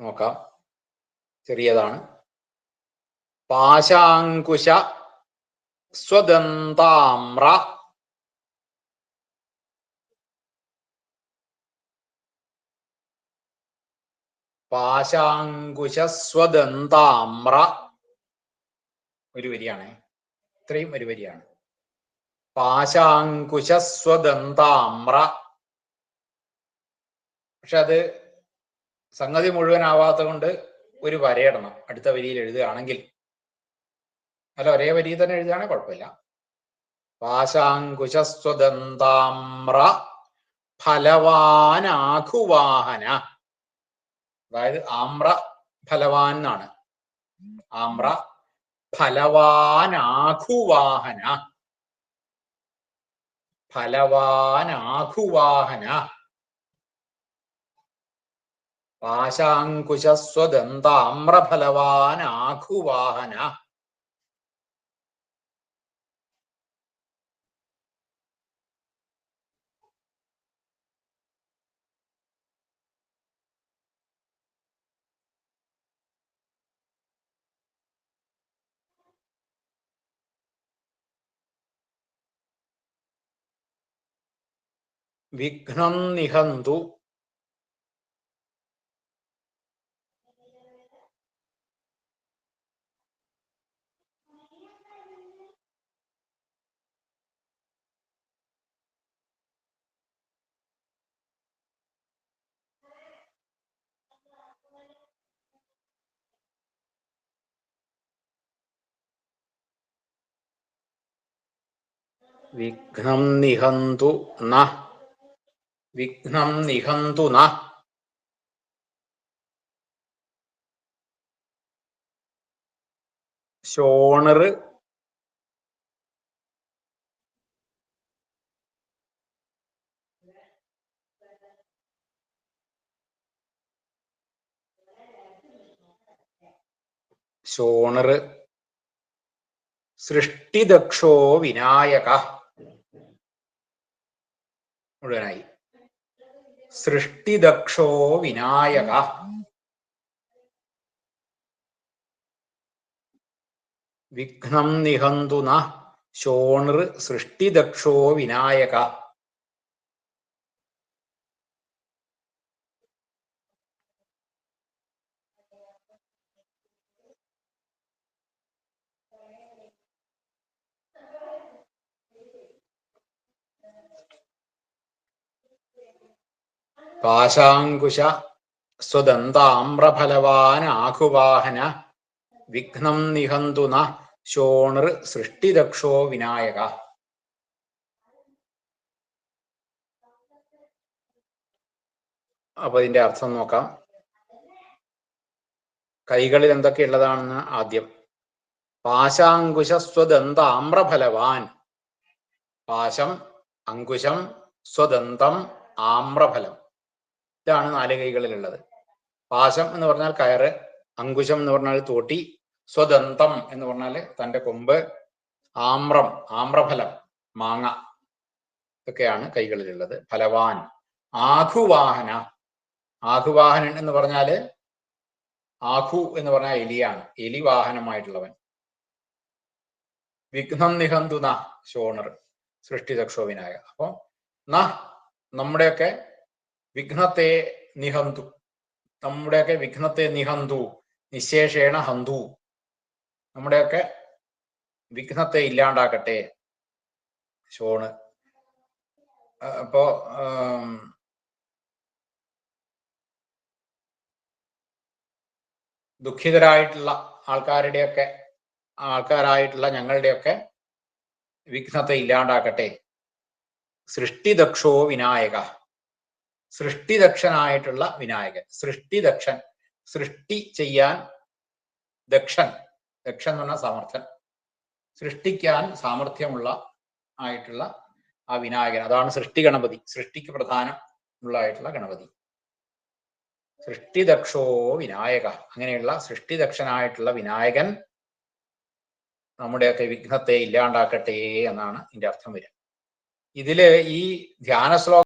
നോക്കാം. ചെറിയതാണ്. പാശാങ്കുശ സ്വദന്താമ്ര. പാശാങ്കുശ സ്വദന്താമ്ര. ഒരു വരിയാണ്. ഇത്രയും ഒരു വരിയാണ്. പാശാങ്കുശ സ്വദന്താമ്ര. പക്ഷെ അത് സംഗതി മുഴുവനാവാത്ത കൊണ്ട് ഒരു വരയിടണം അടുത്ത വരിയിൽ എഴുതുകയാണെങ്കിൽ. അല്ല ഒരേ വരി തന്നെ എഴുതുകയാണെങ്കിൽ കുഴപ്പമില്ല. പാശാങ്കുശസ്വദന്താമ്ര ഫലവാനാഘുവാഹന. അതായത് ആമ്ര ഫലവാൻ എന്നാണ്. ആമ്ര ഫലവാനാഖുവാഹന ഫലവാനാഖുവാഹന പാശാങ്കുശസ്വദന്താമ്രഫലവാനാഖുവാഹന വിഘ്നം നിഹന്തു വിഘ്നം നിഹന്തു ന. വിഘ്നം നിഹന്തു ന. ഷോണർ ഷോണർ സൃഷ്ടിദക്ഷോ വിനായക. മുഴുവനായി. സൃഷ്ടിദക്ഷോ വിനായക. വിഘ്നം നിഹന്തുന ശോണൃ സൃഷ്ടിദക്ഷോ വിനായക. പാശാങ്കുശ സ്വദന്താമ്രഫലവാനാഖുവാഹന വിഘ്നം നിഹന്തു ന ശോണൃ സൃഷ്ടിദക്ഷോ വിനായക. അപ്പൊ ഇതിന്റെ അർത്ഥം നോക്കാം. കൈകളിൽ എന്തൊക്കെയുള്ളതാണെന്ന് ആദ്യം. പാശാങ്കുശ സ്വദന്ത ആമ്രഫലവാൻ പാശം അങ്കുശം സ്വദന്തം ആമ്രഫലം. ഇതാണ് നാല് കൈകളിലുള്ളത്. പാശം എന്ന് പറഞ്ഞാൽ കയറ് അങ്കുശം എന്ന് പറഞ്ഞാൽ തോട്ടി സ്വദന്തം എന്ന് പറഞ്ഞാൽ തന്റെ കൊമ്പ് ആമ്രം ആമ്രഫലം മാങ്ങ ഇതൊക്കെയാണ് കൈകളിലുള്ളത്. ഫലവാൻ ആഘുവാഹന ആഘുവാഹനൻ എന്ന് പറഞ്ഞാൽ ആഘു എന്ന് പറഞ്ഞാൽ എലിയാണ്. എലി വാഹനമായിട്ടുള്ളവൻ വിഘ്നം നിഹന്തു ന ഷോണർ സൃഷ്ടിചക്ഷോ വിനായക അപ്പൊ ന നമ്മുടെയൊക്കെ വിഘ്നത്തെ നിഹന്തു. നമ്മുടെയൊക്കെ വിഘ്നത്തെ നിഹന്തു. നിശേഷേണ ഹന്തു. നമ്മുടെയൊക്കെ വിഘ്നത്തെ ഇല്ലാണ്ടാക്കട്ടെ. ആ, അപ്പോ ദുഃഖിതരായിട്ടുള്ള ആൾക്കാരുടെയൊക്കെ ആൾക്കാരായിട്ടുള്ള ഞങ്ങളുടെയൊക്കെ വിഘ്നത്തെ ഇല്ലാണ്ടാക്കട്ടെ. സൃഷ്ടിദക്ഷോ വിനായക. സൃഷ്ടിദക്ഷനായിട്ടുള്ള വിനായകൻ. സൃഷ്ടിദക്ഷൻ. സൃഷ്ടി ചെയ്യാൻ ദക്ഷൻ. ദക്ഷൻ എന്ന് പറഞ്ഞ സമർത്ഥൻ. സൃഷ്ടിക്കാൻ സാമർഥ്യമുള്ള ആയിട്ടുള്ള ആ വിനായകൻ. അതാണ് സൃഷ്ടി ഗണപതി. സൃഷ്ടിക്ക് പ്രധാനം ഉള്ളതായിട്ടുള്ള ഗണപതി. സൃഷ്ടിദക്ഷോ വിനായക. അങ്ങനെയുള്ള സൃഷ്ടിദക്ഷനായിട്ടുള്ള വിനായകൻ നമ്മുടെയൊക്കെ വിഘ്നത്തെ ഇല്ലാണ്ടാക്കട്ടെ എന്നാണ് ഇതിന്റെ അർത്ഥം വരിക. ഇതിൽ ഈ ധ്യാന ശ്ലോകം